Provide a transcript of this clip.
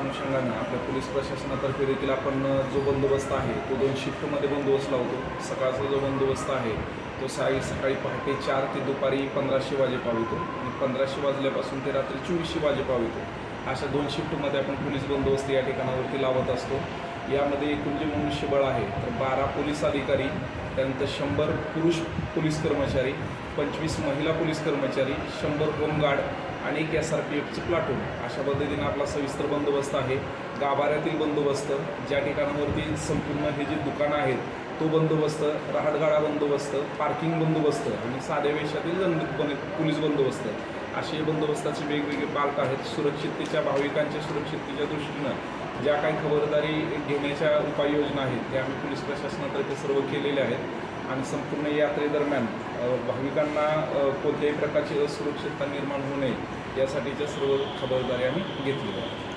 Police प्रशासनातर्फे देखील आपण जो बंदोबस्त आहे तो दोन शिफ्टमध्ये बंदोबस्त लावतो. सकाळचा जो बंदोबस्त आहे तो सकाळी सकाळी पहाटे चार ते दुपारी पंधराशे वाजे पावितो. आणि पंधराशे वाजल्यापासून ते रात्री चोवीसशे वाजे पावितो. अशा दोन शिफ्टमध्ये आपण पोलीस बंदोबस्त या ठिकाणावरती लावत असतो. यामध्ये एकूण जे मनुष्यबळ आहे तर बारा पोलीस अधिकारी त्यानंतर शंभर पुरुष पोलीस कर्मचारी पंचवीस महिला पोलीस कर्मचारी शंभर होमगार्ड आणि एक एस आर पी एफची प्लाटून अशा पद्धतीने आपला सविस्तर बंदोबस्त आहे. गाभाऱ्यातील बंदोबस्त ज्या ठिकाणावरती संपूर्ण हे जे दुकानं आहेत तो बंदोबस्त रहाटगाडा बंदोबस्त पार्किंग बंदोबस्त आणि साध्या वेशातील दंड बन- पोलीस बंदोबस्त असे बंदोबस्ताचे वेगवेगळे पार्क आहेत. सुरक्षिततेच्या भाविकांच्या सुरक्षिततेच्या दृष्टीनं ज्या काही खबरदारी घेण्याच्या उपाययोजना आहेत त्या आम्ही पोलीस प्रशासनातर्फे सर्व केलेल्या आहेत. आणि संपूर्ण यात्रेदरम्यान भाविकांना कोणत्याही प्रकारची असुरक्षितता निर्माण होऊ नये यासाठीच्या सर्व खबरदारी आम्ही घेतली आहेत